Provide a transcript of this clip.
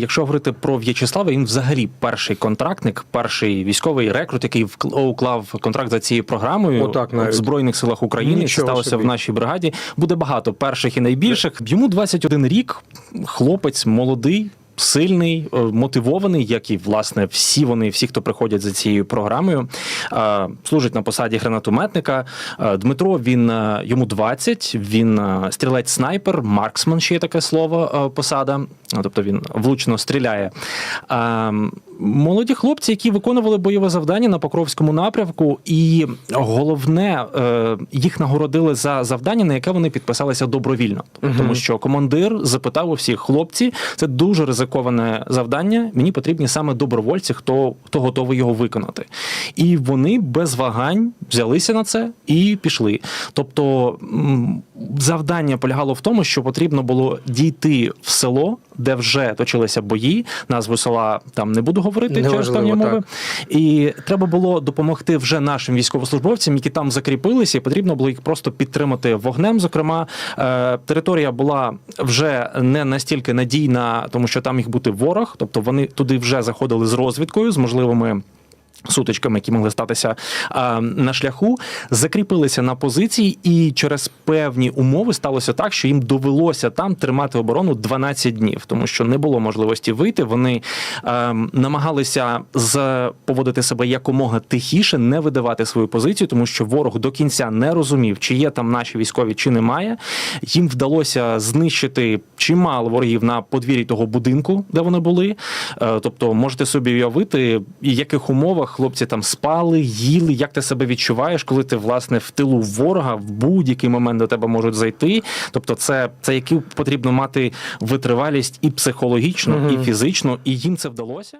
Якщо говорити про В'ячеслава, він взагалі перший контрактник, перший військовий рекрут, який уклав контракт за цією програмою Отак в Збройних силах України. Нічого що сталося собі. в нашій бригаді. Буде багато перших і найбільших. Йому 21 рік. Хлопець молодий. Сильний, е, мотивований, як і власне всі вони, всі, хто приходять за цією програмою, е, служить на посаді гранатометника. Е, Дмитро він йому 20, Він стрілець снайпер, марксман ще є таке слово посада. Тобто він влучно стріляє. Молоді хлопці, які виконували бойове завдання на Покровському напрямку, і головне, е, їх нагородили за завдання, на яке вони підписалися добровільно. Тому що командир запитав у всіх хлопці, це дуже ризиковане завдання. Мені потрібні саме добровольці, хто, хто готовий його виконати. І вони без вагань взялися на це і пішли. Тобто завдання полягало в тому, що потрібно було дійти в село, де вже точилися бої. Назву села там не буду говорити через Неважливо, певні мови. І треба було допомогти вже нашим військовослужбовцям, які там закріпилися, і потрібно було їх просто підтримати вогнем. Зокрема, е, територія була вже не настільки надійна, тому що там міг бути ворог, тобто вони туди вже заходили з розвідкою, з можливими. Сутичками, які могли статися а, на шляху, закріпилися на позиції, і через певні умови сталося так, що їм довелося там тримати оборону 12 днів, тому що не було можливості вийти. Вони е, намагалися поводити себе якомога тихіше, не видавати свою позицію, тому що ворог до кінця не розумів, чи є там наші військові, чи немає. Їм вдалося знищити чимало ворогів на подвір'ї того будинку, де вони були. Е, тобто, можете собі уявити, в яких умовах хлопці там спали, їли, як ти себе відчуваєш, коли ти власне в тилу ворога в будь-який момент до тебе можуть зайти. Тобто, це, це яку потрібно мати витривалість і психологічно, угу. і фізично, і їм це вдалося.